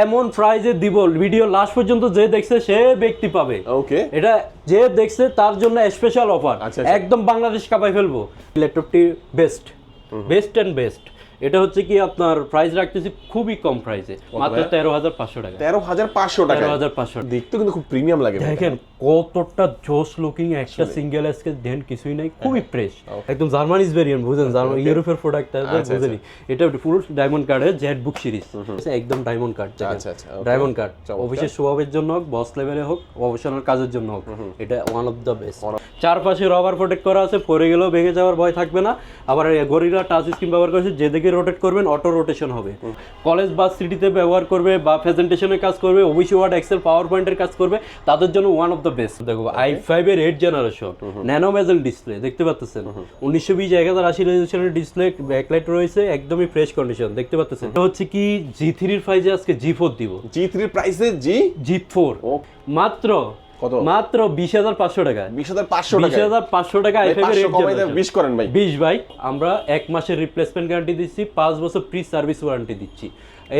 এমন প্রাইজে দিব ভিডিও লাস্ট পর্যন্ত যে দেখছে সে ব্যক্তি পাবে। ওকে এটা যে দেখছে তার জন্য স্পেশাল অফার আচ্ছা, আচ্ছা। একদম বাংলাদেশ কাপাই ফেলব। ল্যাপটপটি বেস্ট বেস্ট অ্যান্ড বেস্ট এটা হচ্ছে কি আপনার প্রাইস রাখতেছি খুবই কম প্রাইসে মাত্র? তেরো হাজার পাঁচশো টাকা। তেরো হাজার পাঁচশো টাকা। তেরো হাজার পাঁচশো দেখতে কিন্তু খুব প্রিমিয়াম লাগে দেখেন কতটা জোস লুকিং একটা সিঙ্গেল এসকে দেন কিছুই নাই খুবই ফ্রেশ একদম জার্মানিজ ভেরিয়েন্ট বুঝেন জার্মান ইউরোপের প্রোডাক্ট বুঝেনি এটা ফুল ডায়মন্ড কার্ডের জেড বুক সিরিজ একদম ডায়মন্ড কার্ড ডায়মন্ড কার্ড অফিসের স্বভাবের জন্য হোক বস লেভেলে হোক প্রফেশনাল কাজের জন্য হোক এটা ওয়ান অফ দ্য বেস্ট চারপাশে রবার প্রোটেক্ট করা আছে পরে গেলেও ভেঙে যাওয়ার ভয় থাকবে না। আবার গরিলা টাচ স্ক্রিন ব্যবহার করেছে যেদিকে রোটেট করবেন অটো রোটেশন হবে। কলেজ বা সিটিতে ব্যবহার করবে বা প্রেজেন্টেশনের কাজ করবে ওবিসি ওয়ার্ড এক্সেল পাওয়ার পয়েন্টের কাজ করবে তাদের জন্য ওয়ান অফ দ্য বেস্ট দেখো আই ফাইভ এর eight generation nano bezel display দেখতে পাচ্ছেন? উনিশশো বিশ এক হাজার আশি রেজলিউশনের ডিসপ্লে ব্যাকলাইট রয়েছে একদমই ফ্রেশ কন্ডিশন দেখতে পাচ্ছেন? এটা হচ্ছে কি জি থ্রির প্রাইজে আজকে জি ফোর দিব। জি থ্রির প্রাইসে জি জি ফোর মাত্র কত? মাত্র বিশ হাজার পাঁচশো টাকা বিশ হাজার পাঁচশো বিশ টাকা হাজার পাঁচশো টাকা ভাই, i5 এর 500 eight কমাই দেন, 20 করেন ভাই। বিশ ভাই আমরা এক মাসের রিপ্লেসমেন্ট গ্যারান্টি দিচ্ছি পাঁচ বছর প্রি সার্ভিস ওয়ারেন্টি দিচ্ছি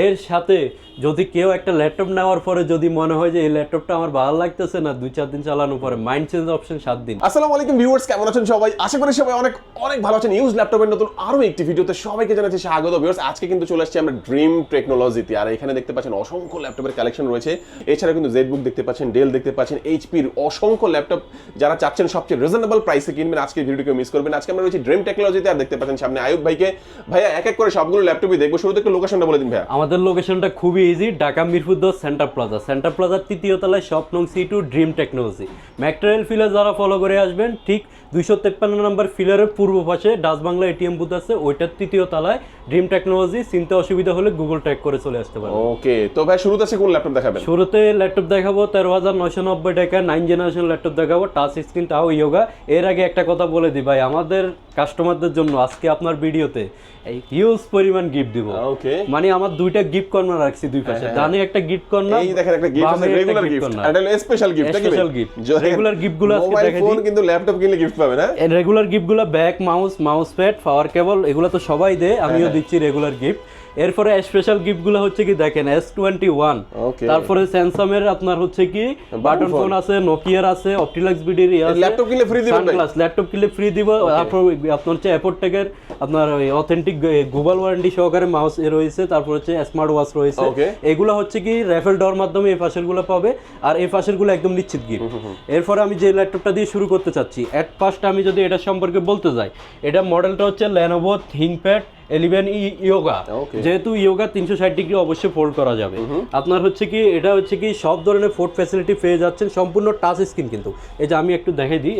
এর সাথে যদি কেউ একটা ল্যাপটপ নেওয়ার পরে যদি মনে হয় যে এই ল্যাপটপটা আমার ভালো লাগতেছে না, দুই চার দিন চালানোর পরে মাইন্ড চেঞ্জ অপশন সাত দিন। আসসালামু আলাইকুম ভিউয়ার্স কেমন আছেন সবাই? আশা করি সবাই অনেক অনেক ভালো আছেন। ইউজ ল্যাপটপের নতুন আরও একটি ভিডিওতে সবাইকে জানাচ্ছি স্বাগত ভিউয়ার্স আজকে কিন্তু চলে আসছি আমরা ড্রিম টেকনোলজিতে আর এখানে দেখতে পাচ্ছেন অসংখ্য ল্যাপটপের কালেকশন রয়েছে। এছাড়া কিন্তু জেডবুক দেখতে পাচ্ছেন ডেল দেখতে পাচ্ছেন এইচপির অসংখ্য ল্যাপটপ যারা চাচ্ছেন সবচেয়ে রিজনেবল প্রাইসে কিনবেন। আজকে ভিডিওকে মিস করবেন আজকে আমরা রয়েছি ড্রিম টেকনোলজিতে আর দেখতে পাচ্ছেন সামনে আয়ুব ভাইকে। ভাইয়া, এক এক করে সবগুলো ল্যাপটপই দেখব। শুরুতে একটু লোকেশনটা বলে দিন ভাইয়া। আমাদের লোকেশনটা খুবই easy Dhaka Mirpur centre plaza centre প্লাজার তৃতীয় তলায় স্বপ্নং সি টু ড্রিম টেকনোলজি ম্যাকটেরিয়াল ফিলে যারা ফলো করে আসবেন, ঠিক দুইশো তেপ্পান্ন নম্বর ফিলারের পূর্ব পাশে ডাচ বাংলা এটিএম বুথ আছে ওইটার তৃতীয় তলায়। ড্রিম টেকনোলজি চিনতে অসুবিধা হলে গুগল ট্র্যাক করে চলে আসতে পারেন ওকে তো ভাই শুরুতে আছে কোন ল্যাপটপ দেখাবেন? শুরুতে ল্যাপটপ দেখাবো তেরো হাজার নয়শো নব্বই টাকা নাইন জেনারেশন ল্যাপটপ দেখাবো টাচ স্ক্রিন তাও ইয়োগা এর আগে একটা কথা বলে দিই ভাই আমাদের কাস্টমারদের জন্য আজকে আপনার ভিডিওতে এই হিউজ পরিমাণ গিফট দিব। ওকে মানে আমার দুইটা গিফট কর্নার রাখছি দুই পাশে। ডানে একটা গিফট কর্নার হ্যাঁ, এই দেখেন একটা গিফট আছে রেগুলার গিফট এটা special gift Special gift। Regular gift গুলো আজকে দিই। কিন্তু ল্যাপটপ কিনলে গিফট পাবে না রেগুলার গিফটগুলো bag mouse mouse pad power cable এগুলো তো সবাই দেয়। আমিও হ্যাঁ। দিচ্ছি রেগুলার গিফট এরপরে স্পেশাল গিফটগুলো হচ্ছে কি দেখেন এস টোয়েন্টি ওয়ান তারপরে স্যামসাং এর আপনার হচ্ছে কি বাটন ফোন আছে নোকিয়ার আছে অপটিলাক্স বিডির ল্যাপটপ কিনলে দিবেন ভাই? ল্যাপটপ কিনলে ফ্রি দিব। তারপর আপনার হচ্ছে অ্যাপোর্টেকের আপনার অথেন্টিক গুগল ওয়ারেন্টি সহকারে মাউস এ রয়েছে তারপর হচ্ছে স্মার্ট ওয়াচ রয়েছে. এগুলো হচ্ছে কি র্যাফেল ডর মাধ্যমে এই গুলো পাবে আর এই গুলো একদম নিশ্চিত গিফট এরপরে আমি যে ল্যাপটপটা দিয়ে শুরু করতে চাচ্ছি এট ফার্স্ট আমি যদি এটা সম্পর্কে বলতে যাই এটা মডেলটা হচ্ছে ল্যানোভো থিংপ্যাড এলিভেন ইয়োগা যেহেতু ইয়োগা তিনশো ষাট ডিগ্রি অবশ্যই ফোল্ড করা যাবে। আপনার হচ্ছে কি এটা হচ্ছে কি সব ধরনের ফোর্ড ফ্যাসিলিটি পেয়ে যাচ্ছেন সম্পূর্ণ টাচ স্ক্রিন কিন্তু। এই যে আমি একটু দেখাই দিই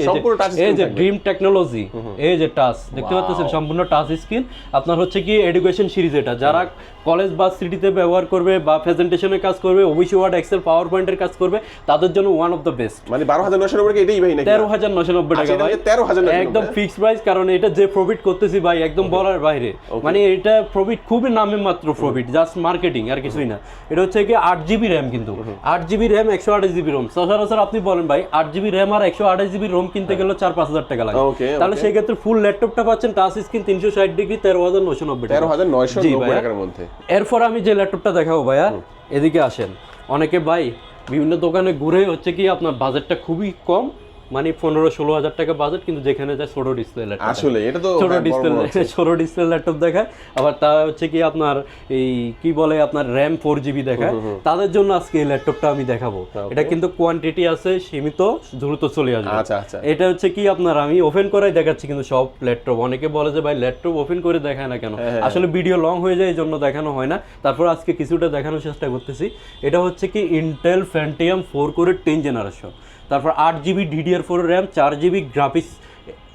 এই যে-। ড্রিম টেকনোলজি এই যে টাচ দেখতে পাচ্ছেন সম্পূর্ণ টাচ স্ক্রিন আপনার হচ্ছে কি এডুকেশন সিরিজ এটা। যারা কলেজ বা সিটিতে ব্যবহার করবে বা প্রেজেন্টেশনের কাজ করবে ওবিসি ওয়ার্ড এক্সেল পাওয়ার পয়েন্টের কাজ করবে তাদের জন্য ওয়ান অফ দ্য বেস্ট মানে বারো হাজার নয়শো নব্বই এটাই ভাই তেরো হাজার নশো নব্বই আচ্ছা, টাকা এটা ভাই। হচ্ছে 13,990 একদম হ্যাঁ? ফিক্সড প্রাইস কারণ এটা যে প্রফিট করতেছি ভাই একদম বলার বাইরে। মানে এটা প্রফিট খুবই নামে মাত্র প্রফিট জাস্ট মার্কেটিং আর কিছুই না। এটা হচ্ছে কি আট জিবি র্যাম কিন্তু। আট জিবি র্যাম একশো আঠাশ জিবি রোম সচরাচর আপনি বলেন ভাই আট জিবি র্যাম আর একশো আঠাশ জিবি রোম কিনতে গেলে চার পাঁচ হাজার টাকা লাগে। তাহলে okay. সেই ক্ষেত্রে ফুল ল্যাপটপটা পাচ্ছেন টাচ স্ক্রিন তিনশো ষাট ডিগ্রি তেরো হাজার নশো নব্বই তেরো হাজার নয়শো টাকার মধ্যে। এরপর আমি যে ল্যাপটপটা দেখাবো ভাইয়া এদিকে আসেন। অনেকে ভাই বিভিন্ন দোকানে ঘুরে হচ্ছে কি আপনার বাজেটটা খুবই কম মানে পনেরো ষোলো হাজার টাকা বাজেট কিন্তু যেখানে যায় ছোট ডিসপ্লে ল্যাপটপ আসলে এটা তো ছোট ডিসপ্লে হচ্ছে। ছোট ডিসপ্লে ল্যাপটপ দেখায়। আবার তা হচ্ছে কি আপনার এই কি বলে আপনার র্যাম ফোর জিবি দেখায়। তাদের জন্য আজকে এই ল্যাপটপটা আমি দেখাবো। এটা কিন্তু কোয়ান্টিটি আছে সীমিত দ্রুত চলে আসবে। আচ্ছা আচ্ছা। এটা হচ্ছে কি আপনার আমি ওপেন করাই দেখাচ্ছি কিন্তু সব ল্যাপটপ অনেকে বলে যে ভাই ল্যাপটপ ওপেন করে দেখায় না কেন? হ্যাঁ, আসলে ভিডিও লং হয়ে যায় এই জন্য দেখানো হয় না। তারপর আজকে কিছুটা দেখানোর চেষ্টা করতেছি। এটা হচ্ছে কি Intel Pentium four core ten generation তারপর আট জিবি ডিডিআর ফোর র্যাম চার জিবি গ্রাফিক্স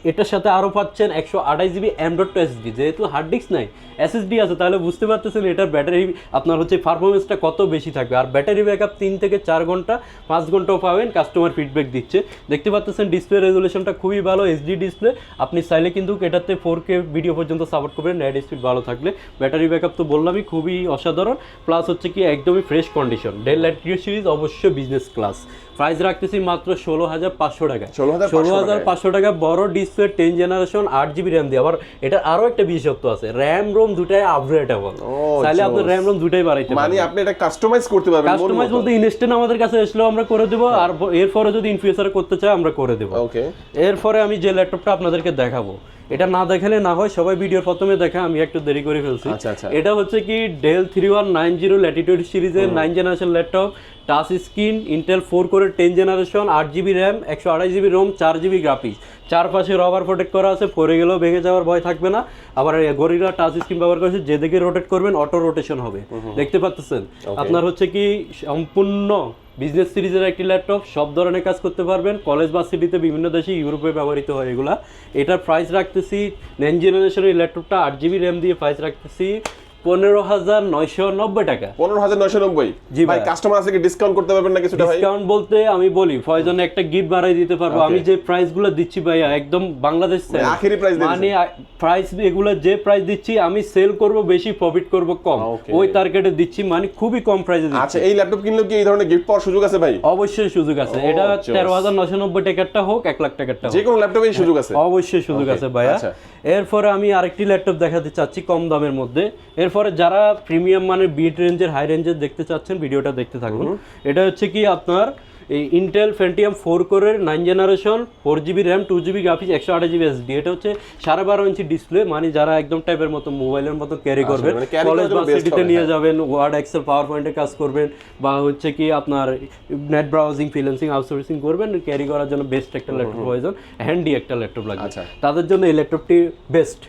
এটার সাথে আরও পাচ্ছেন একশো আঠাশ জিবি অ্যান্ড্রয়েড টু এসডি যেহেতু হার্ড ডিস্ক নাই এসএসডি আছে তাহলে বুঝতে পারতেছেন এটার ব্যাটারি আপনার হচ্ছে পারফরমেন্সটা কত বেশি থাকবে। আর ব্যাটারি ব্যাকআপ তিন থেকে চার ঘণ্টা পাঁচ ঘন্টাও পাবেন কাস্টমার ফিডব্যাক দিচ্ছে। দেখতে পাচ্ছেন ডিসপ্লে রেজুলেশনটা খুবই ভালো এইচডি ডিসপ্লে আপনি চাইলে কিন্তু এটাতে ফোর কে ভিডিও পর্যন্ত সাপোর্ট করবেন নেট স্পিড ভালো থাকলে। ব্যাটারি ব্যাকআপ তো বললামই খুবই অসাধারণ। প্লাস হচ্ছে কি একদমই ফ্রেশ কন্ডিশন ডেল ল্যাট্রিও সিরিজ অবশ্যই বিজনেস ক্লাস প্রাইস রাখতেছি মাত্র ষোলো হাজার পাঁচশো টাকা ষোলো হাজার পাঁচশো টাকা বড় ডিস ডিসপ্লে টেন জেনারেশন আট জিবি র্যাম দিয়ে। আবার এটা আরও একটা বিশেষত্ব আছে র্যাম রোম দুটাই আপগ্রেডেবল চাইলে আপনি র্যাম রোম দুটাই বাড়াইতে মানে আপনি এটা কাস্টমাইজ করতে পারবেন কাস্টমাইজ বলতে ইনস্ট্যান্ট আমাদের কাছে আসলেও আমরা করে দেবো আর ব- এরপরে যদি ইনফিউচারে করতে চাই আমরা করে দেবো। ওকে এরপরে আমি যে ল্যাপটপটা আপনাদেরকে দেখাবো এটা না দেখালে না হয় সবাই ভিডিওর প্রথমে দেখা আমি একটু দেরি করে ফেলছি। আচ্ছা, আচ্ছা। এটা হচ্ছে কি Dell three one nine zero Latitude সিরিজের nine generation laptop touch screen Intel four core ten generation আট জিবি র্যাম একশো আড়াই জিবি রোম চার জিবি গ্রাফিক্স চারপাশে রবার প্রোটেক্ট করা আছে পরে গেলেও ভেঙে যাওয়ার ভয় থাকবে না। আবার গরিলা টাচ স্ক্রিন ব্যবহার করেছে যেদিকে রোটেট করবেন অটো রোটেশন হবে। দেখতে পাচ্ছেন? আপনার হচ্ছে কি সম্পূর্ণ বিজনেস সিরিজের একটি ল্যাপটপ সব ধরনের কাজ করতে পারবেন। কলেজ বা সিটিতে বিভিন্ন দেশে ইউরোপে ব্যবহৃত হয় এগুলা। এটার প্রাইস রাখতেছি নেন জেনারেশনের ল্যাপটপটা আট জিবি র্যাম দিয়ে প্রাইস রাখতেছি। পনেরো হাজার নয়শো নব্বই টাকা। পনেরো হাজার নয়শো নব্বই। জি ভাই। কাস্টমার আছে কি? ডিসকাউন্ট করতে পারবেন না কিছুটা ভাই? ডিসকাউন্ট বলতে আমি বলি ফয়জনে একটা গিফট বাড়াই দিতে পারব। আমি যে প্রাইসগুলো দিচ্ছি ভাইয়া একদম বাংলাদেশ। মানে আখেরি দিয়ে মানে প্রাইস এগুলো যে প্রাইস দিচ্ছি আমি সেল করব বেশি প্রফিট করব কম। ওই টার্গেটে দিচ্ছি মানে খুবই কম প্রাইসে দিচ্ছি আচ্ছা এই ল্যাপটপ কিনলেও কি এই ধরনের গিফট পাওয়ার সুযোগ আছে ভাই? অবশ্যই সুযোগ আছে। এটা জোস। তেরো হাজার নব্বই টাকারটা হোক এক লাখ টাকারটা যে কোনো ল্যাপটপে সুযোগ আছে। অবশ্যই সুযোগ আছে ভাইয়া। আচ্ছা। এরপরে আমি আরেকটি ল্যাপটপ দেখাতে চাচ্ছি কম দামের মধ্যে। এরপরে যারা প্রিমিয়াম মানে বিট রেঞ্জের হাই রেঞ্জের দেখতে চাচ্ছেন ভিডিওটা দেখতে থাকুন। এটা হচ্ছে কি আপনার এই ইন্টেল ফেন্টিয়াম ফোর কোরের nine generation four GB RAM two GB graphics একশো আট জিবি এসডি এটা হচ্ছে সাড়ে বারো ইঞ্চি ডিসপ্লে মানে যারা একদম টাইপের মতো মোবাইলের মতো ক্যারি করবেন মানে কলেজ বা সিটিতে নিয়ে হ্যাঁ। যাবেন ওয়ার্ড এক্সেল পাওয়ার পয়েন্টে কাজ করবেন বা হচ্ছে কি আপনার নেট ব্রাউজিং ফ্রিল্যান্সিং আউটসোর্সিং করবেন ক্যারি করার জন্য বেস্ট একটা ল্যাপটপ প্রয়োজন হ্যান্ডি একটা ল্যাপটপ লাগবে। আচ্ছা। তাদের জন্য এই ল্যাপটপটি বেস্ট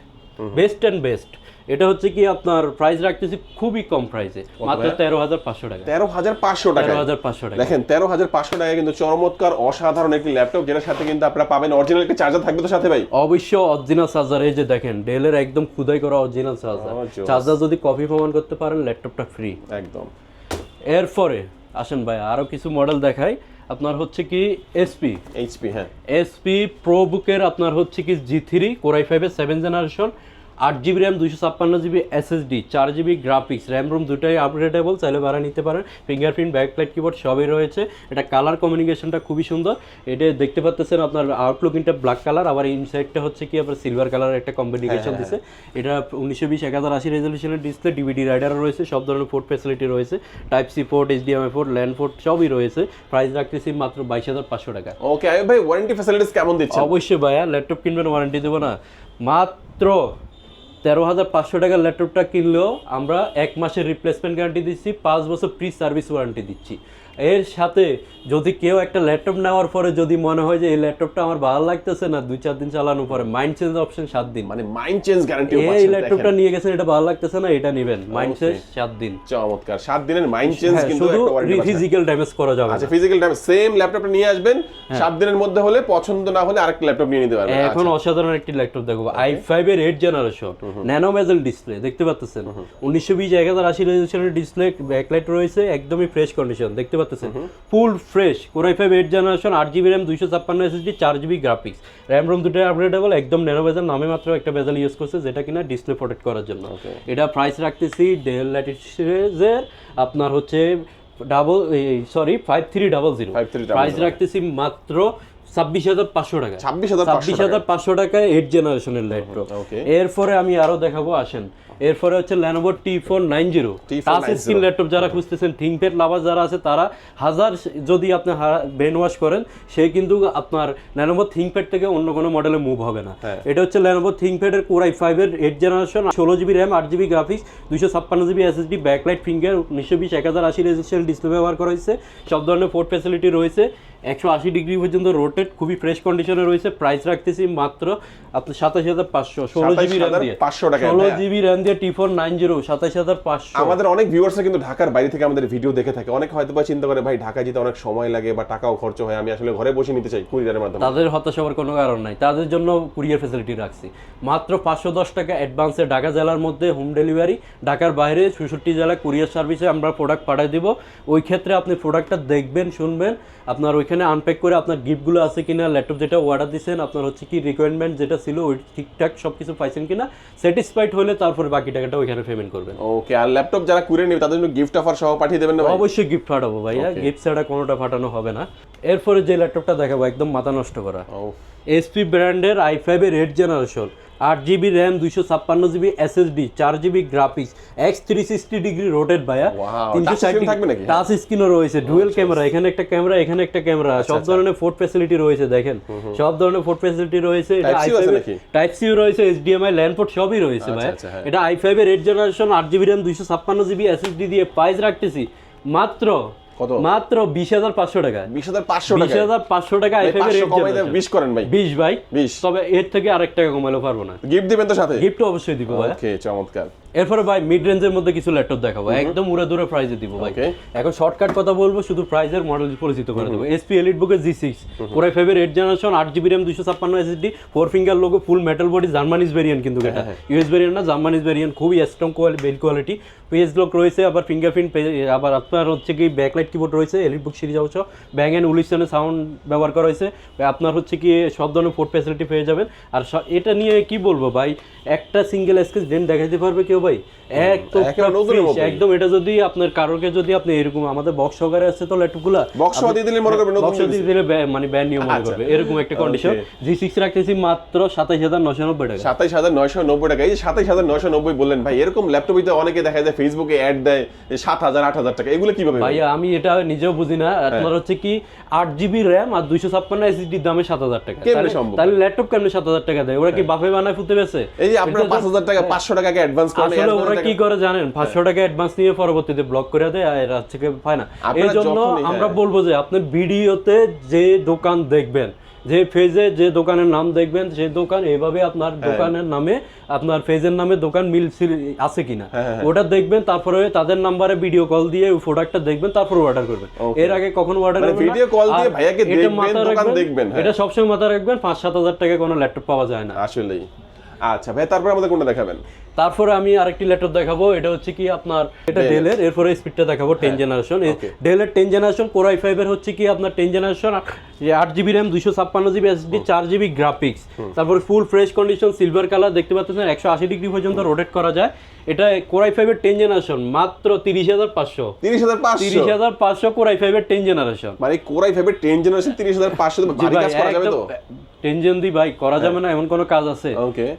বেস্ট অ্যান্ড বেস্ট এটা হচ্ছে কি আপনার প্রাইস রাখতেছি খুবই কম প্রাইসে মাত্র তেরো হাজার পাঁচশো টাকা। তেরো হাজার পাঁচশো টাকা। তেরো হাজার পাঁচশো টাকা। দেখেন তেরো হাজার পাঁচশো টাকা কিন্তু চমৎকার অসাধারণ একটি ল্যাপটপ যেটার সাথে কিন্তু আপনারা পাবেন অরিজিনাল একটি চার্জার থাকবে তো সাথে ভাই? অবশ্য অরিজিনাল চার্জার এই যে দেখেন ডেলের একদম খুদাই করা অরিজিনাল চার্জার চার্জার যদি কপি প্রমাণ করতে পারেন ল্যাপটপটা ফ্রি একদম। এরপরে আসেন ভাই আরও কিছু মডেল দেখাই। আপনার হচ্ছে কি এসপি এইচপি হ্যাঁ। এসপি প্রো বুকের আপনার হচ্ছে কি জি থ্রি কোরাই ফাইভের সেভেন জেনারেশন আট জিবি র্যাম দুশো ছাপ্পান্ন জিবি এসএসডি চার জিবি গ্রাফিক্স র্যাম রুম দুটাই আপগ্রেডেবল চাইলে ভাড়া নিতে পারেন। ফিঙ্গারপ্রিন্ট ব্যাকলাইট কিবোর্ড সবই রয়েছে। এটা কালার কমিউনিকেশনটা খুবই সুন্দর। এটা দেখতে পাচ্ছেন আপনার আউটলুক ইনটা ব্ল্যাক কালার আবার ইনসাইডটা হচ্ছে কি আপনার সিলভার কালার একটা কম্বিনেশন দিছে। এটা উনিশশো বিশ এক হাজার আশি রেজলিউশনের ডিসপ্লে ডিভিডি রাইডার রয়েছে সব ধরনের পোর্ট ফ্যাসিলিটি রয়েছে। Type C port HDMI port LAN port সবই রয়েছে। প্রাইস রাখতেছি মাত্র বাইশ হাজার পাঁচশো টাকা। ওকে ভাই ওয়ারেন্টি ফ্যাসিলিটিস কেমন দিচ্ছে অবশ্যই ভাইয়া ল্যাপটপ কিনবেন ওয়ারেন্টি দেবো না। মাত্র তেরো হাজার পাঁচশো টাকার ল্যাপটপটা কিনলেও আমরা এক মাসের রিপ্লেসমেন্ট গ্যারান্টি দিচ্ছি, পাঁচ বছর প্রি সার্ভিস ওয়ারেন্টি দিচ্ছি। এর সাথে যদি কেউ একটা ল্যাপটপ নেওয়ার পরে যদি মনে হয় যে এই ল্যাপটপটা আমার ভালো লাগতেছে না দুই চার দিন চালানোর পরে মাইন্ড চেঞ্জ অপশন সাত দিন। মানে মাইন্ড চেঞ্জ গ্যারান্টি এই ল্যাপটপটা নিয়ে গেছেন এটা ভালো লাগতেছে না এটা নেবেন। মাইন্ড চেঞ্জ সাত দিন। চমৎকার সাত দিনের মাইন্ড চেঞ্জ হ্যাঁ, কিন্তু শুধু একটা ফিজিক্যাল ড্যামেজ করা যাবে আচ্ছা ফিজিক্যাল টাইম সেম ল্যাপটপটা নিয়ে আসবেন সাত দিনের মধ্যে হলে পছন্দ না হলে আরেকটা ল্যাপটপ নিয়ে নিতে পারবেন। এখন অসাধারণ একটি ল্যাপটপ দেখো আই ফাইভ এর eight generation nano bezel display দেখতে পাচ্ছেন উনিশশো বিশ এক হাজার আশি রেজলিউশনের ডিসপ্লে ব্যাকলাইট রয়েছে একদমই ফ্রেশ কন্ডিশন দেখতে পাচ্ছেন full fresh core i five eight generation আট জিবি র্যাম দুইশো ছাপ্পান্ন এসএসডি চার জিবি গ্রাফিক্স র্যাম রোম দুটোই আপগ্রেডেবল একদম ন্যানো বেজাল নামে মাত্র একটা বেজাল ইউজ করছে যেটা কিনা ডিসপ্লে প্রোটেক্ট করার জন্য। এটা প্রাইস রাখতেছি ডেল ল্যাটিসের আপনার হচ্ছে double sorry five three double zero 5300 price রাখতেছি মাত্র ছাব্বিশ হাজার পাঁচশো টাকা। ছাব্বিশ হাজার পাঁচশো টাকায় এইট জেনারেশনের ল্যাপটপ. এরপরে আমি আরও দেখাবো আসেন। এরপরে হচ্ছে Lenovo T four nine zero T490 touch screen laptop যারা খুঁজতেছেন থিংকপ্যাড লাভার যারা আছে তারা হাজার যদি আপনি ব্রেন ওয়াশ করেন সে কিন্তু আপনার ল্যানোভো থিংকপ্যাড থেকে অন্য কোনো মডেলে মুভ হবে না। হ্যাঁ। এটা হচ্ছে ল্যানোভো থিংকপ্যাডের কোরাই ফাইভের এইট জেনারেশন ষোলো জিবি র্যাম আট জিবি গ্রাফিক্স দুশো ছাপ্পান্ন জিবি এসএসডি ব্যাকলাইট ফিঙ্গার উনিশশো বিশ এক হাজার আশি রেজিস্ট্রেশন ডিসপ্লে ব্যবহার করা হয়েছে। সব ধরনের পোর্ট ফ্যাসিলিটি রয়েছে। একশো আশি ডিগ্রি পর্যন্ত রোটেট খুবই ফ্রেশ কন্ডিশনে রয়েছে। প্রাইস রাখতেছি মাত্র আপনার সাতাশ হাজার পাঁচশো ষোলো জিবি র্যাম দিয়ে। 27,500 টাকায়, ষোলো জিবি র্যাম দিয়ে টি ফোর নাইন জিরো সাতাশ হাজার পাঁচশো। আমাদের অনেক ভিউয়ার্সরা কিন্তু ঢাকার বাইরে থেকে আমাদের ভিডিও দেখে থাকে। অনেক হয়তো বা চিন্তা করে ভাই ঢাকা যেতে অনেক সময় লাগে বা টাকাও খরচ হয় আমি আসলে ঘরে বসে নিতে চাই কুরিয়ারের মাধ্যমে। তাদের হতাশ হওয়ার কোনো কারণ নাই। তাদের জন্য কুরিয়ার ফেসিলিটি রাখছি। মাত্র পাঁচশো দশ টাকা অ্যাডভান্সে ঢাকা জেলার মধ্যে হোম ডেলিভারি ঢাকার বাইরে চৌষট্টি জেলা কুরিয়ার সার্ভিসে আমরা প্রোডাক্ট পাঠিয়ে দিব। ওই ক্ষেত্রে আপনি প্রোডাক্টটা দেখবেন শুনবেন। আপনার ওই ওইখানে আনপ্যাক করে আপনার গিফটগুলো আছে কিনা ল্যাপটপ যেটা অর্ডার দিয়েছেন আপনার হচ্ছে কি রিকোয়ারমেন্ট যেটা ছিল ওই ঠিকঠাক সব কিছু পাইছেন কিনা স্যাটিসফাইড হলে তারপরে বাকি টাকাটা ওইখানে পেমেন্ট করবেন। ওকে আর ল্যাপটপ যারা কুড়ে নেবে তাদের জন্য গিফট অফার সহ পাঠিয়ে দেবেন না অবশ্যই গিফট ফাটাবো ভাইয়া গিফট ছাড়া কোনোটা ফাটানো হবে না। এরপরে যে ল্যাপটপটা দেখাবো একদম মাথা নষ্ট করা। ও এসপি ব্র্যান্ডের আই ফাইভের এইট জেনারেশন আট জিবি র্যাম দুইশো ছাপ্পান্ন জিবি এসএসডি চার GB graphics X three sixty degree rotated ভাইয়া। নাকি? টাচ স্ক্রিনও রয়েছে ডুয়েল ক্যামেরা এখানে একটা ক্যামেরা এখানে একটা ক্যামেরা আচ্ছা, সব ধরনের ফোর্ট ফ্যাসিলিটি রয়েছে দেখেন। সব ধরনের ফোর্ট ফ্যাসিলিটি রয়েছে আই? টাইপ সিও রয়েছে এইচডিএমআই ল্যান্ড পোর্ট সবই রয়েছে ভাই আচ্ছা, হ্যাঁ। এটা আই ফাইভের এইট জেনারেশন আট জিবি র্যাম দুইশো ছাপ্পান্ন জিবি এসএসডি দিয়ে প্রাইস রাখতেছি মাত্র কত? মাত্র টাকা। কমাই করেন ভাই। বিশ ভাই 20 তবে এর থেকে আরেক টাকা কমাইলেও পারব না। গিফট দিবেন তো সাথে? গিফট অবশ্যই দিব ভাই। ওকে চমৎকার। এরপরে ভাই মিড রেঞ্জের মধ্যে কিছু ল্যাপটপ দেখাবো। একদম প্রাইজে দিব ভাই। এখন শর্টকাট কথা বলব শুধু প্রাইজের মডেল পরিচিত করে দেবো। এসপি এলিট বুকের জি সিক্স কোরাই ফাইভের এইট জেনারেশন আট জিবি র্যাম দুশো ছাপ্পান্ন SSD four finger logo full metal body Germany's variant কিন্তু এটা। হ্যাঁ, ইউএস ভেরিয়েন্ট না জার্মানিজ ভেরিয়েন্ট খুবই strong quality bell quality page lock রয়েছে আবার ফিঙ্গারপ্রিন্ট আবার আপনার হচ্ছে কি ব্যাকলাইট কিবোর্ড রয়েছে এলিট বুক সিরিজ অবশ্য। ব্যাং অ্যান্ড উলিশনের সাউন্ড ব্যবহার করা হয়েছে। আপনার হচ্ছে কি সব ধরনের ফোর্ট ফ্যাসিলিটি পেয়ে যাবেন। আর এটা নিয়ে কি বলব ভাই? একটা সিঙ্গেল স্কেচ ডেন দেখাইতে পারবে কেউ ভাই? এক তো। একদম এটা যদি আপনার কারোকে যদি আপনি এরকম আমাদের বক্স সহকারে আছে তো ল্যাপটপগুলা বক্স দিয়ে দিলে মনে নতুন বক্স দিয়ে দিলে মানে ব্যান্ড নিয়ম মনে আচ্ছা। করবে। এরকম একটা কন্ডিশন জি সিক্স রাখতেছি মাত্র সাতাইশ হাজার নশো নব্বই টাকা। সাতাইশ হাজার নয়শো নব্বই টাকা। এই যে সাতাইশ হাজার নয়শো নব্বই বললেন ভাই এরকম ল্যাপটপে তো অনেকে দেখা যায় ফেসবুকে অ্যাড দেয় সাত হাজার আট হাজার টাকা এগুলো কীভাবে ভাইয়া আমি এটা নিজেও বুঝি না। হ্যাঁ। আপনার হচ্ছে কি আট জিবি র্যাম আর দুইশো ছাপ্পান্ন এসএসডির দামে সাত হাজার টাকা। কেমনে তাহলে- সম্ভব? তাহলে ল্যাপটপ কেমনে সাত হাজার টাকা দেয়? ওরা কি বাফে বানায় ফুটে বেছে এই যে আপনার পাঁচ হাজার টাকা পাঁচশো টাকাকে অ্যাডভান্স করেন আসলে ওরা কি করে জানেন? পাঁচশো টাকা অ্যাডভান্স নিয়ে পরবর্তীতে ব্লক করে দেয় আর রাত থেকে পায় না। এই জন্য আমরা হ্যাঁ। বলব যে আপনার ভিডিওতে যে দোকান দেখবেন যে ফেজে যে দোকানের নাম দেখবেন সেই দোকান এভাবে আপনার হ্যাঁ। দোকানের নামে আপনার ফেজের নামে দোকান মিল আছে কিনা। হ্যাঁ, ওটা দেখবেন তারপরে তাদের নাম্বারে ভিডিও কল দিয়ে ওই প্রোডাক্টটা দেখবেন তারপর অর্ডার করবেন। এর আগে কখনো অর্ডার মানে করবেন video call দিয়ে ভাইয়াকে দেখবেন, দোকান দেখবেন, হ্যাঁ। এটা সবসময় মাথায় রাখবেন পাঁচ সাত হাজার টাকায় কোনো ল্যাপটপ পাওয়া যায় না। আসলেই। আচ্ছা ভাই তারপর আমাদের কোনটা দেখাবেন? তারপরে আমি আরেকটি ল্যাপটপ দেখাবো এটা হচ্ছে কি আপনার এটা ডেলের এরপরে স্পিডটা দেখাবো টেন জেনারেশন ডেল এর ডেলের টেন জেনারেশন কোর আই ফাইভের হচ্ছে কি আপনার টেন জেনারেশন আট জিবি র্যাম দুইশো ছাপ্পান্ন জিবি এসডি চার জিবি গ্রাফিক্স তারপরে full fresh condition silver colour দেখতে পাচ্ছেন একশো আশি ডিগ্রি পর্যন্ত রোটেট করা যায়। এটা কোরাই ফাইভের টেন জেনারেশন মাত্র তিরিশ হাজার পাঁচশো তিরিশ হাজার পাঁচশো তিরিশ হাজার পাঁচশো কোর আই ফাইভের টেন জেনারেশন মানে কোরাই ফাইভের টেন জেনারেশন তিরিশ হাজার পাঁচশো ভারী কাজ করা যাবে তো টেনশন দি ভাই করা যাবে না এমন কোনো কাজ আছে.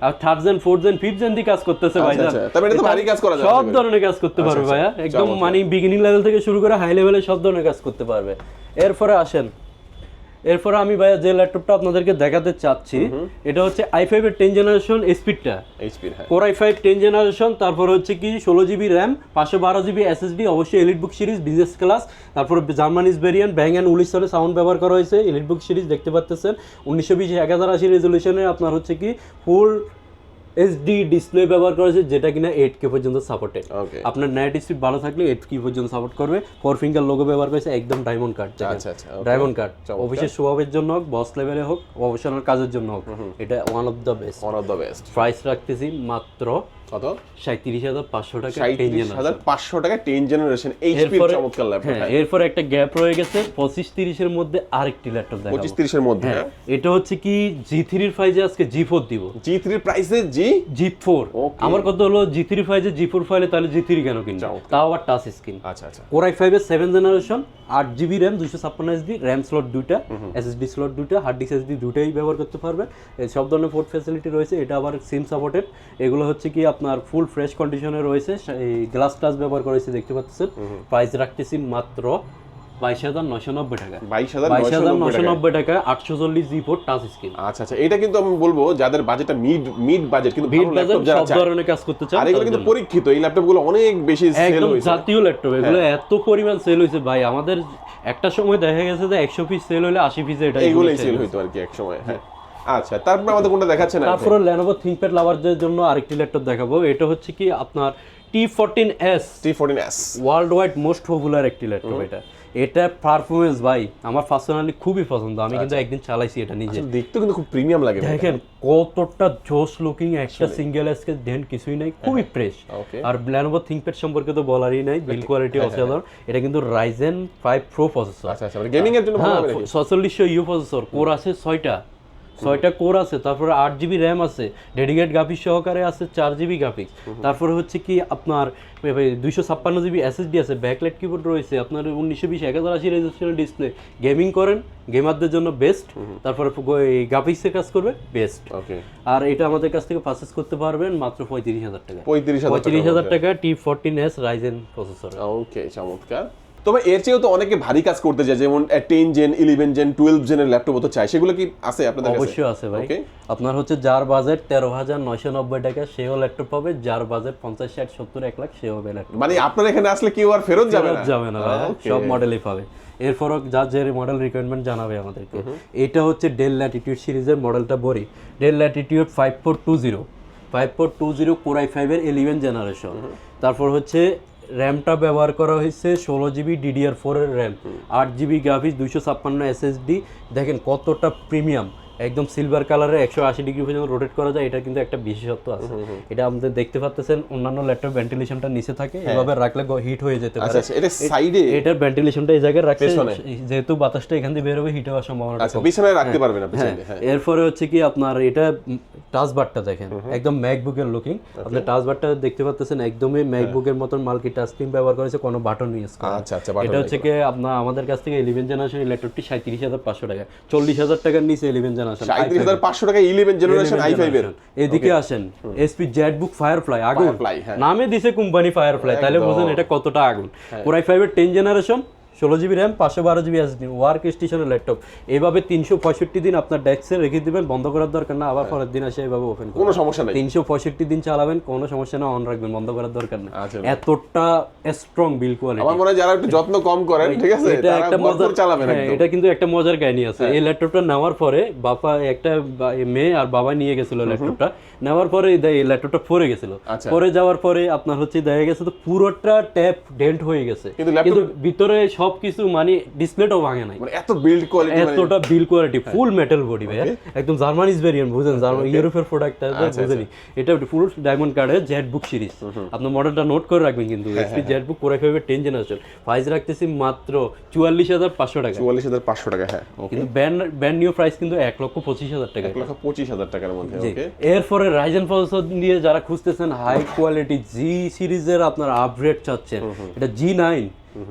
আর third gen fourth gen fifth gen দি কাজ করতেছে ভাই আচ্ছা, আচ্ছা। তবে এটা তো ভারী কাজ করা যাবে সব। ধরনের কাজ করতে পারবে আচ্ছা, ভাইয়া আচ্ছা। একদম মানে বিগিনিং লেভেল থেকে শুরু করে হাই লেভেলে সব ধরনের কাজ করতে পারবে এরপরে আসেন এরপরে আমি ভাইয়া যে ল্যাপটপটা আপনাদেরকে দেখাতে চাচ্ছি এটা হচ্ছে আই ফাইভ এর টেন জেনারেশন স্পিডটা core I five ten generation তারপর হচ্ছে কি ষোলো জিবি র্যাম পাঁচশো বারো জিবি এসএসডি অবশ্যই elite book series business class তারপর জার্মানিজ ভেরিয়েন্ট ব্যাং অ্যান্ড উনিশ সালে সাউন্ড ব্যবহার করা হয়েছে এলিট বুক সিরিজ দেখতে পাচ্ছেন উনিশশো বিশ এক হাজার আশি রেজলিউশনে আপনার হচ্ছে কি ফুল এইচডি ডিসপ্লে ব্যবহার করা হয়েছে যেটা কিনা এইট কে পর্যন্ত সাপোর্টেড আপনার নাইট স্পিড ভালো থাকলে এইট কি পর্যন্ত সাপোর্ট করবে। ফোর ফিঙ্গার লোগো ব্যবহার করেছে একদম ডায়মন্ড কার্ড আচ্ছা, আচ্ছা. Diamond card. অফিসের স্বভাবের জন্য হোক বস লেভেলে হোক প্রফেশনাল কাজের জন্য হোক। এটা one of the best one of the best price রাখতেছি মাত্র কত? সাঁত্রিশ হাজার পাঁচশো টাকা সাঁত্রিশ হাজার পাঁচশো টাকা টেন জেনারেশন এইচপির চমৎকার ল্যাপটপ হ্যাঁ এরপর একটা গ্যাপ রয়ে গেছে। পঁচিশ তিরিশের মধ্যে আরেকটি ল্যাপটপ দেখাবো। পঁচিশ তিরিশের মধ্যে হ্যাঁ এটা হচ্ছে কি জি থ্রির ফাইজে আজকে জি ফোর দিব। জি থ্রির প্রাইসে জি ফোর আমার কথা হলো জি থ্রি ফাইজে জি ফোর ফাইলে তাহলে জি থ্রি কেন কিনবো? তাও আবার টাচ স্ক্রিন আচ্ছা আচ্ছা। কোরাই ফাইভের সেভেন জেনারেশন আট জিবি র্যাম দুইশো ছাপ্পান্ন এসডি র্যাম স্লট দুইটা এসএসডি স্লট দুইটা হার্ড ডিস্ক এসডি দুইটাই ব্যবহার করতে পারবেন। সব ধরনের পোর্ট ফ্যাসিলিটি রয়েছে এটা আবার সিম সাপোর্টেড এগুলো হচ্ছে কি আপনার ফুল ফ্রেশ কন্ডিশনে রয়েছে। এই গ্লাস টাচ ব্যবহার করেছে দেখতে পাচ্ছেন? প্রাইস রাখতেছি মাত্র বাইশ হাজার নব্বই টাকা। বাইশ হাজার বাইশ হাজার নয়শো নব্বই টাকা আটশো চল্লিশ টাচ স্ক্রিন আচ্ছা আচ্ছা এটা কিন্তু আমি বলব যাদের বাজেটটা মিড মিড বাজেট কিন্তু ল্যাপটপ যারা সব ধরনের কাজ করতে চান আর এগুলো কিন্তু পরীক্ষিত এই ল্যাপটপগুলো অনেক বেশি সেল একদম হয়েছে। জাতীয় ল্যাপটপ এগুলো এত পরিমাণ সেল হয়েছে ভাই আমাদের একটা সময় দেখা গেছে যে একশো পিস সেল হলে আশি পিসে এটা এইগুলোই সেল হইতো আর কি এক সময় হ্যাঁ। আচ্ছা তারপরে আমাদের কোনটা দেখাচ্ছেন তারপরে ল্যানোভো থিংকপ্যাড লাভারদের জন্য আরেকটি ল্যাপটপ দেখাবো। এটা হচ্ছে কি আপনার T fourteen S T fourteen S world wide most popular একটি ল্যাপটপ এটা। এটা পারফরমেন্স ভাই আমার পার্সোনালি খুবই পছন্দ। আমি কিন্তু একদিন চালাইছি এটা নিজে। দেখতে কিন্তু খুব প্রিমিয়াম লাগে দেখেন কতটা জোস লুকিং একটা সিঙ্গেল এসকে ডেন্ট কিছুই নাই খুবই ফ্রেশ আর Lenovo ThinkPad সম্পর্কে তো বলারই নাই বিল কোয়ালিটি অসাধারণ। এটা কিন্তু রাইজেন ফাইভ প্রো প্রসেসর আচ্ছা আচ্ছা মানে গেমিং এর জন্য ভালো হ্যাঁ হবে নাকি? ছচল্লিশশো ইউ প্রসেসর কোর আছে ছয়টা। ছয়টা কোর আছে তারপরে আট জিবি র্যাম আছে ডেডিকেট গ্রাফিক্স সহকারে আছে চার জিবি গ্রাফিক্স তারপরে হচ্ছে কি আপনার দুইশো ছাপ্পান্ন জিবি এসএসডি আছে ব্যাকলাইট কিবোর্ড রয়েছে আপনার উনিশশো বিশ এক হাজার আশি রেজলিউশনের ডিসপ্লে গেমিং করেন গেমারদের জন্য বেস্ট তারপরে গ্রাফিক্সের কাজ করবে বেস্ট ওকে। আর এটা আমাদের কাছ থেকে পারচেস করতে পারবেন মাত্র পঁয়ত্রিশ হাজার টাকা। পঁয়ত্রিশ হাজার টাকা T fourteen S Ryzen processor okay চমৎকার। তবে এর চেয়েও তো অনেকে ভারী কাজ করতে চায় যেমন ten gen eleven gen twelve জেনের laptop তো চাই সেগুলো কি আছে আপনাদের অবশ্যই আছে ভাই। আপনার হচ্ছে যার বাজেট তেরো হাজার নয়শো নব্বই টাকা সেও ল্যাপটপ পাবে। যার বাজেট পঞ্চাশ ষাট সত্তর এক লাখ সেও হবে ল্যাপটপ। মানে আপনার এখানে আসলে কেউ আর ফেরত যাবে না? যাবে না ভাই, সব মডেলই পাবে। এরপরও যা যে মডেল রিকোয়ারমেন্ট জানাবে আমাদেরকে। এটা হচ্ছে ডেল ল্যাটিটিউড সিরিজের মডেলটা বলি Dell Latitude five four two zero five four two zero core i ফাইভের ইলেভেন জেনারেশন তারপর হচ্ছে র্যামটা ব্যবহার করা হয়েছে, ষোলো জিবি ডিডিআর ফোরের র্যাম আট জিবি গ্রাফিক্স দুইশো ছাপ্পান্ন এসএসডি দেখেন কতটা প্রিমিয়াম একদম সিলভার কালারে একশো আশি ডিগ্রি পর্যন্ত রোটেট করা যায় এটা কিন্তু একটা বিশেষত্ব আছে। এটা আমাদের দেখতে পাচ্ছেন অন্যান্য ল্যাপটপ ভেন্টিলেশনটা নিচে থাকে এভাবে রাখলে হিট হয়ে যেতে আচ্ছা পারে। আচ্ছা এটা সাইডে এটার ভেন্টিলেশনটা এই জায়গায় পেছনে। যেহেতু বাতাসটা এখান দিয়ে বের হবে হিট হওয়ার সম্ভাবনা আচ্ছা বিছানায় রাখতে পারবেন আপনি হ্যাঁ। এরপরে হচ্ছে কি আপনার এটা টাচ বারটা দেখেন একদম ম্যাকবুকের লুকিং আপনি টাচ বারটা দেখতে পাচ্ছেন একদমই ম্যাকবুকের মতন মাল্টি টাচ স্ক্রিন ব্যবহার করেছে কোনো বাটন ইউজ করে আচ্ছা আচ্ছা এটা হচ্ছে কি আপনার আমাদের কাছ থেকে ইলেভেন জেনারেশন ল্যাপটপটি সাঁত্রিশ হাজার পাঁচশো টাকা চল্লিশ হাজার টাকার নিচে ইলেভেন জেনারেশন টাকা জেনারেশন আই ফাইভের এদিকে আসেন এসপি জেটবুক ফায়ারফ্লাই আগুন। ফ্লাই আগুন নামে দিছে কোম্পানি ফায়ারফ্লাই তাহলে বুঝেন এটা কতটা আগুন। কোরাই ফাইভের টেন জেনারেশন ষোলো জিবি র্যাম পাঁচশো বারো জিবি এসডি ওয়ার্ক স্টেশনের ল্যাপটপ এইভাবে তিনশো পঁয়ষট্টি দিন আপনার ডেস্কে রেখে দিবেন বন্ধ করার দরকার না আবার পরের দিন আসে এইভাবে ওপেন কোনো সমস্যা নেই। তিনশো পঁয়ষট্টি দিন চালাবেন কোনো সমস্যা না অন রাখবেন বন্ধ করার দরকার নেই। আচ্ছা। এতটা স্ট্রং বিল কোয়ালিটি আমার মনে হয় যারা একটু যত্ন কম করেন ঠিক আছে এটা একটা মজার চালাবেন হ্যাঁ, এটা কিন্তু একটা মজার কাহিনী আছে। এই ল্যাপটপটা নেওয়ার পরে বাবা একটা মেয়ে আর বাবা নিয়ে গেছিল ল্যাপটপটা নেওয়ার পরে এই ল্যাপটপটা পরে গেছিল। আচ্ছা। পরে যাওয়ার পরে আপনার হচ্ছে দেখা গেছে তো পুরোটা ট্যাপ ডেন্ট হয়ে গেছে। কিন্তু ভিতরে সবকিছু মানে ডিসপ্লেটাও ভাঙে নাই। মানে এত বিল্ড কোয়ালিটি এতটা build quality. Full metal body ভাই একদম জার্মানিজ ভেরিয়েন্ট বুঝেন জার্মান ইউরোপের প্রোডাক্ট বুঝেনি? এটা ফুল ডায়মন্ড কার্ডের জেড বুক সিরিজ আপনার মডেলটা নোট করে রাখবেন কিন্তু SP Z book core i ফাইভের টেন জেনারেশন প্রাইস রাখতেছি মাত্র চুয়াল্লিশ হাজার পাঁচশো টাকা। চুয়াল্লিশ হাজার পাঁচশো টাকা হ্যাঁ কিন্তু ব্যান্ড ব্যান্ড নিউ প্রাইস কিন্তু এক লক্ষ পঁচিশ হাজার টাকা। এক লক্ষ পঁচিশ হাজার টাকার মধ্যে ওকে এরপরে রাইজেন প্রসেসর নিয়ে যারা খুঁজতেছেন হাই কোয়ালিটি জি সিরিজের আপনার আপগ্রেড চাচ্ছেন। এটা G nine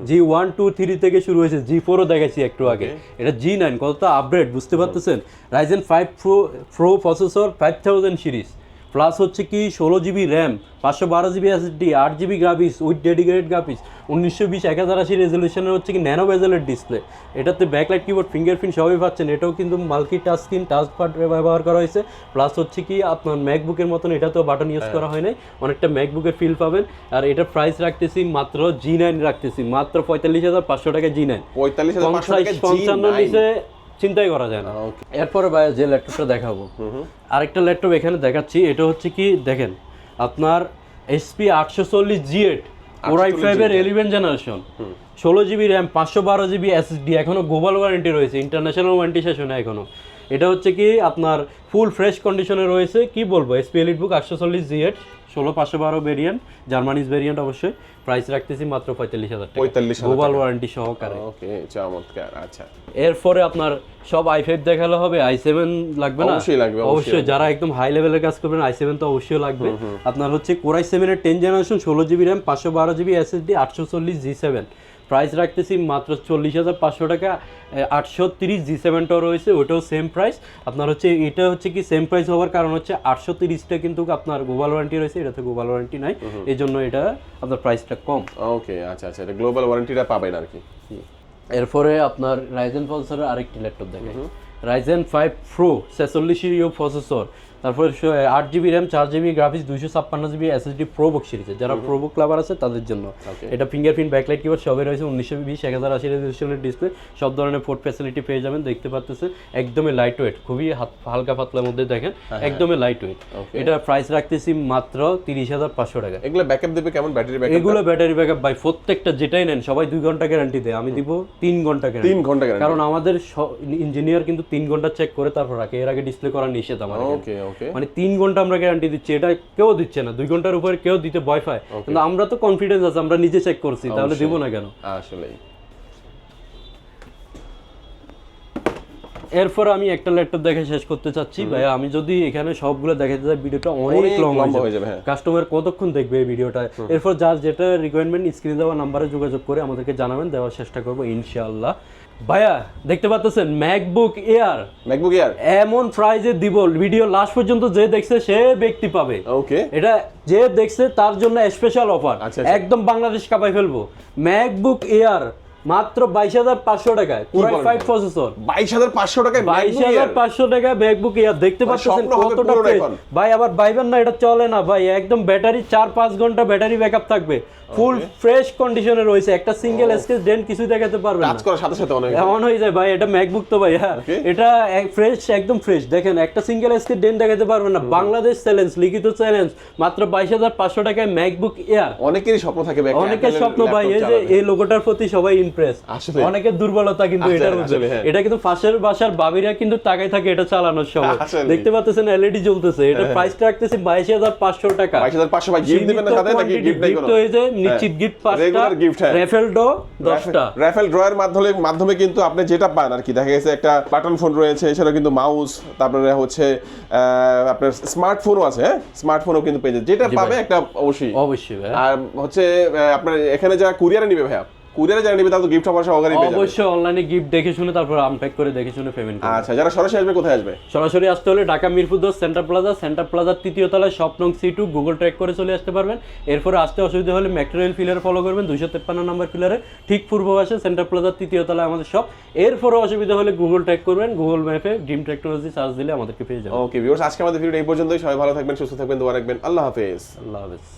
G one two three থেকে শুরু হয়েছে। জি ফোরও দেখেছি একটু আগে। এটা জি নাইন কত আপগ্রেড বুঝতে পারতেছেন? Ryzen five pro pro processor five thousand series plus হচ্ছে কি ষোলো জিবি র্যাম পাঁচশো বারো জিবি এসএসডি আট GB graphics with dedicated graphics উনিশশো বিশ এক হাজার আশি রেজলিউশনের হচ্ছে কি ন্যানো বেজেলের ডিসপ্লে এটাতে ব্যাকলাইট কিবোর্ড ফিঙ্গারপ্রিন্ট সবই পাচ্ছেন। এটাও কিন্তু multi touch screen touch pad ব্যবহার করা হয়েছে। প্লাস হচ্ছে কি আপনার ম্যাকবুকের মতন এটাতেও বাটন ইউজ করা হয়। নাই। অনেকটা ম্যাকবুকের ফিল পাবেন। আর এটার প্রাইস রাখতেছি মাত্র জি নাইন রাখতেছি। মাত্র পঁয়তাল্লিশ হাজার পাঁচশো টাকা জি নাইন পঁয়তাল্লিশ পঞ্চান্ন নিচে চিন্তাই করা যায় না। এরপরে ভাই যে ল্যাপটপটা দেখাবো আরেকটা ল্যাপটপ এখানে দেখাচ্ছি এটা হচ্ছে কি দেখেন আপনার এসপি আটশো চল্লিশ জি এট ওরাই ফাইভের এলিভেন জেনারেশন ষোলো জিবি র্যাম পাঁচশো বারো জিবি এসএসডি এখনও গ্লোবাল ওয়ারেন্টি রয়েছে ইন্টারন্যাশনাল ওয়ারেন্টি শেষ হয় না এখনও। এটা হচ্ছে কি আপনার ফুল ফ্রেশ কন্ডিশনে রয়েছে। কি বলব? এসপি এলিট বুক আটশো চল্লিশ জি এইট ষোলো পাঁচশো বারো ভেরিয়েন্ট জার্মানিজ ভেরিয়েন্ট অবশ্যই। প্রাইস রাখতেছি মাত্র পঁয়তাল্লিশ হাজার পঁয়তাল্লিশ গ্লোবাল ওয়ারেন্টি সহকারে। ওকে চমৎকার আচ্ছা। এরপরে আপনার সব আই ফাইভ দেখালে হবে আই সেভেন লাগবে না? অবশ্যই লাগবে, অবশ্যই অবশ্যই যারা একদম হাই লেভেলের কাজ করবেন আই সেভেন তো অবশ্যই লাগবে। আপনার হচ্ছে কোরাই সেভেনের টেন জেনারেশন ষোলো জিবি র্যাম পাঁচশো বারো জিবি এসএসডি আটশো চল্লিশ জি সেভেন প্রাইস রাখতেছি মাত্র চল্লিশ হাজার পাঁচশো টাকা আটশো তিরিশ জি সেভেনটাও রয়েছে ওটাও সেম প্রাইস আপনার হচ্ছে এটা হচ্ছে কি সেম প্রাইস হওয়ার কারণ হচ্ছে আটশো তিরিশটা কিন্তু আপনার গ্লোবাল ওয়ারেন্টি রয়েছে এটাতে গ্লোবাল ওয়ারেন্টি নাই। এই জন্য এটা আপনার প্রাইসটা কম। ওকে আচ্ছা আচ্ছা এটা গ্লোবাল ওয়ারেন্টিটা পাবেন আর কি। এরপরে আপনার রাইজেন প্রসেসরের আরেকটি ল্যাপটপ দেখে রাইজেন ফাইভ প্রো ছেচল্লিশ ইউ প্রসেসর তারপর আট জিবি র্যাম চার জিবি গ্রাফিক্স দুইশো ছাপ্পান্ন জিবি এসএসডি প্রোবুক সিরিজে যারা প্রোবুক লাভার আছে তাদের জন্য। এটা ফিঙ্গারপ্রিন্ট ব্যাকলাইট কিবোর্ড সবই রয়েছে। উনিশশো বিশ এক হাজার আশি রেজলিউশনের ডিসপ্লে সব ধরনের পোর্ট ফ্যাসিলিটি পেয়ে যাবেন দেখতে পাচ্ছেন একদমই লাইট ওয়েট খুবই হালকা পাতলার মধ্যে দেখেন একদমই লাইট ওয়েট এটা প্রাইস রাখতেছি মাত্র তিরিশ হাজার পাঁচশো টাকা। এগুলো ব্যাকআপ দেবে কেমন? ব্যাটারি ব্যাকআপ এগুলো ব্যাটারি ব্যাকআপ ভাই প্রত্যেকটা যেটাই নেন সবাই দুই ঘণ্টা গ্যারান্টি দেয়। আমি দিব তিন ঘণ্টা গ্যারান্টি তিন ঘণ্টা কারণ আমাদের ইঞ্জিনিয়ার কিন্তু তিন ঘণ্টা চেক করে তারপর রাখে। এর আগে ডিসপ্লে করা নিষেধ আমার ওকে মানে তিন ঘণ্টা আমরা গ্যারান্টি দিচ্ছি এটা কেউ দিচ্ছে না। দুই ঘণ্টার উপরে কেউ দিতে ভয় পায়। কিন্তু আমরা তো কনফিডেন্স আছে আমরা নিজে চেক করছি তাহলে দিব না কেন? আসলেই। এরপর আমি একটা ল্যাপটপ দেখে শেষ করতে চাচ্ছি। ভাই আমি যদি এখানে সবগুলো দেখাতে যাই ভিডিওটা অনেক লং লম্বা হয়ে যাবে, হ্যাঁ। কাস্টমার কতক্ষণ দেখবে এই ভিডিওটা? এরপর যার যেটা রিকোয়ারমেন্ট স্ক্রিনে দেওয়া নাম্বারে যোগাযোগ করে আমাদেরকে জানাবেন দেওয়ার চেষ্টা করব ইনশাআল্লাহ। ভাইয়া দেখতে পাচ্ছেন ম্যাকবুক এয়ার ম্যাকবুক এয়ার এমন প্রাইজে দিব ভিডিও লাস্ট পর্যন্ত যে দেখছে সে ব্যক্তি পাবে। ওকে এটা যে দেখছে তার জন্য স্পেশাল অফার আচ্ছা, আচ্ছা। একদম বাংলাদেশ কাপাই ফেলব। ম্যাকবুক এয়ার মাত্র বাইশ হাজার পাঁচশো টাকায়। ফাইভ প্রসেসর বাইশ হাজার পাঁচশো টাকায় বাইশ হাজার পাঁচশো টাকা ম্যাকবুক এয়ার দেখতে মানে পাচ্ছেন কতটা। ভাই আবার ভাইবেন না এটা চলে না। ভাই একদম ব্যাটারি চার পাঁচ ঘণ্টা ব্যাটারি ব্যাকআপ থাকবে। ফুল ফ্রেশ কন্ডিশনে রয়েছে। একটা সিঙ্গেল স্কেচ ডেন্ট কিছু দেখাতে পারবে না। কাজ করার সাথে সাথে অনেক। এমন হয়ে যায়। ভাই এটা ম্যাকবুক তো ভাই হ্যাঁ। এটা ফ্রেশ একদম ফ্রেশ দেখেন একটা সিঙ্গেল ডেন দেখাতে পারবেন না। বাংলাদেশ চ্যালেঞ্জ লিখিত চ্যালেঞ্জ মাত্র বাইশ হাজার পাঁচশো টাকায় ম্যাকবুক এয়ার অনেকেরই স্বপ্ন থাকে অনেকের স্বপ্ন ভাই এই যে এই লোগোটার প্রতি সবাই ইমপ্রেস আসলে। অনেকের দুর্বলতা কিন্তু এটার মধ্যে। হ্যাঁ। এটা কিন্তু পাশের বাসার বাবিরা কিন্তু টাকায় থাকে এটা চালানোর সময়। দেখতে পাচ্ছেন এলইডি জ্বলতেছে এটা প্রাইসটা রাখতেছে বাইশ হাজার পাঁচশো টাকা। ভাই গিফট দিবেন না সাথে নাকি গিফট নাই কোনো হয়েছে নিশ্চিত গিফট পাঁচটা হ্যাঁ। রেফেল ডো দশটা। রাফেল ড্রয়ের মাধ্যমে মাধ্যমে কিন্তু আপনি যেটা পান আর কি দেখা গেছে একটা বাটন ফোন রয়েছে এছাড়া কিন্তু মাউস তারপরে হচ্ছে আহ, আপনার স্মার্টফোনও আছে হ্যাঁ? স্মার্টফোনও কিন্তু পেয়ে যাচ্ছে যেটা পাবে একটা অবশ্যই। অবশ্যই আর হচ্ছে আপনার এখানে যারা কুরিয়ারে নিবে ভাইয়া কুরিয়ারে যারা নিবে তারা তো গিফট অফার সহকারে পেয়ে যাবে অবশ্যই অনলাইনে গিফট দেখে শুনে তারপর আনপ্যাক করে দেখে শুনে পেমেন্ট আচ্ছা যারা সরাসরি আসবে কোথায় আসবে? সরাসরি আসতে হলে ঢাকা মিরপুর দশ সেন্টার প্লাজা সেন্টার প্লাজার তৃতীয় তলায় স্বপ্নং সি টু গুগল ট্র্যাক করে চলে আসতে পারবেন। এরপরে আসতে অসুবিধা হলে ম্যাটেরিয়াল ফিলার ফলো করবেন দুইশো তেপ্পান্ন নম্বর ফিলারে ঠিক পূর্ব পাশে সেন্টার প্লাজার তৃতীয় তলায় আমাদের সব এরপরে অসুবিধা হলে গুগল ট্র্যাক করবেন গুগল ম্যাপে ড্রিম টেকনোলজি সার্চ দিলে আমাদেরকে পেয়ে যাবেন। ওকে ভিউয়ার্স আজকে আমাদের ভিডিও এই পর্যন্তই। সবাই ভালো থাকবেন সুস্থ থাকবেন দোয়া রাখবেন। আল্লাহ হাফেজ। আল্লাহ হাফেজ।